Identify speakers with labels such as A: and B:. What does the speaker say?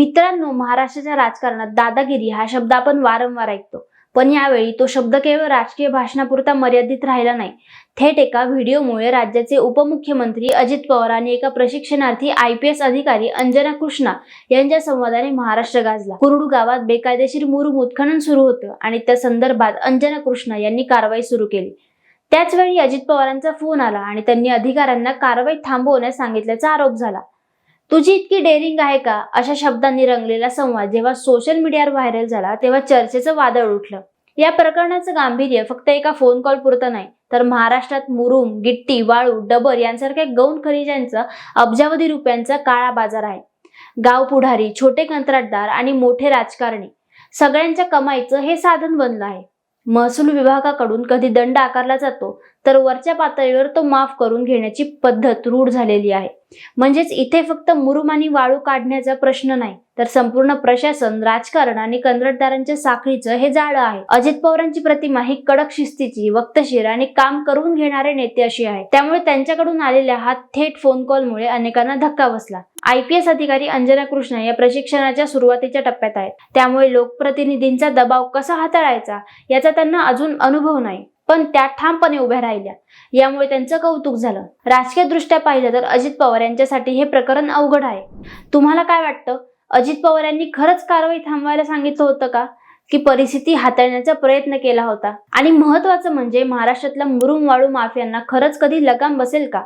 A: मित्रांनो महाराष्ट्राच्या राजकारणात दादागिरी हा शब्द आपण वारंवार ऐकतो. पण यावेळी तो शब्द केवळ राजकीय भाषणापुरता मर्यादित राहिला नाही. थेट एका व्हिडिओमुळे राज्याचे उपमुख्यमंत्री अजित पवार आणि एका प्रशिक्षणार्थी आय पी एस अधिकारी अंजना कृष्णा यांच्या संवादाने महाराष्ट्र गाजला. कुरडू गावात बेकायदेशीर मुरुम उत्खनन सुरू होतं आणि त्या संदर्भात अंजना कृष्णा यांनी कारवाई सुरू केली. त्याचवेळी अजित पवारांचा फोन आला आणि त्यांनी अधिकाऱ्यांना कारवाई थांबवण्यास सांगितल्याचा आरोप झाला. तुझी इतकी डेअरिंग आहे का? अशा शब्दांनी रंगलेला संवाद जेव्हा सोशल मीडियावर व्हायरल झाला तेव्हा चर्चेचं वादळ उठलं. या प्रकरणाचं गांभीर्य फक्त एका फोन कॉल पुरतं नाही तर महाराष्ट्रात मुरुम गिट्टी वाळू डबर यांसारख्या गौण खनिजांचा अब्जावधी रुपयांचा काळा बाजार आहे. गाव पुढारी छोटे कंत्राटदार आणि मोठे राजकारणी सगळ्यांच्या कमाईचं हे साधन बनलं आहे. महसूल विभागाकडून कधी दंड आकारला जातो तर वरच्या पातळीवर तो माफ करून घेण्याची पद्धत रूढ झालेली आहे. म्हणजेच इथे फक्त मुरुम आणि वाळू काढण्याचा प्रश्न नाही. तर संपूर्ण प्रशासन राजकारण आणि कंत्राटदारांच्या साखळीचं हे जाळं आहे. अजित पवारांची प्रतिमा ही कडक शिस्तीची वक्तशीर आणि काम करून घेणारे नेते अशी आहे. त्यामुळे त्यांच्याकडून आलेल्या हा थेट फोन कॉलमुळे अनेकांना धक्का बसला. आय पी एस अधिकारी अंजना कृष्ण या प्रशिक्षणाच्या सुरुवातीच्या टप्प्यात आहेत. त्यामुळे लोकप्रतिनिधींचा दबाव कसा हाताळायचा याचा त्यांना अजून अनुभव नाही पण त्या ठामपणे उभ्या राहिल्या. यामुळे त्यांचं कौतुक झालं. राजकीय दृष्ट्या पाहिलं तर अजित पवार यांच्यासाठी हे प्रकरण अवघड आहे. तुम्हाला काय वाटतं? अजित पवार यांनी खरंच कारवाई थांबवायला सांगितलं होतं का? की परिस्थिती हाताळण्याचा प्रयत्न केला होता. आणि महत्वाचं म्हणजे महाराष्ट्रातल्या मुरुम वाळू माफियांना खरंच कधी लगाम बसेल का?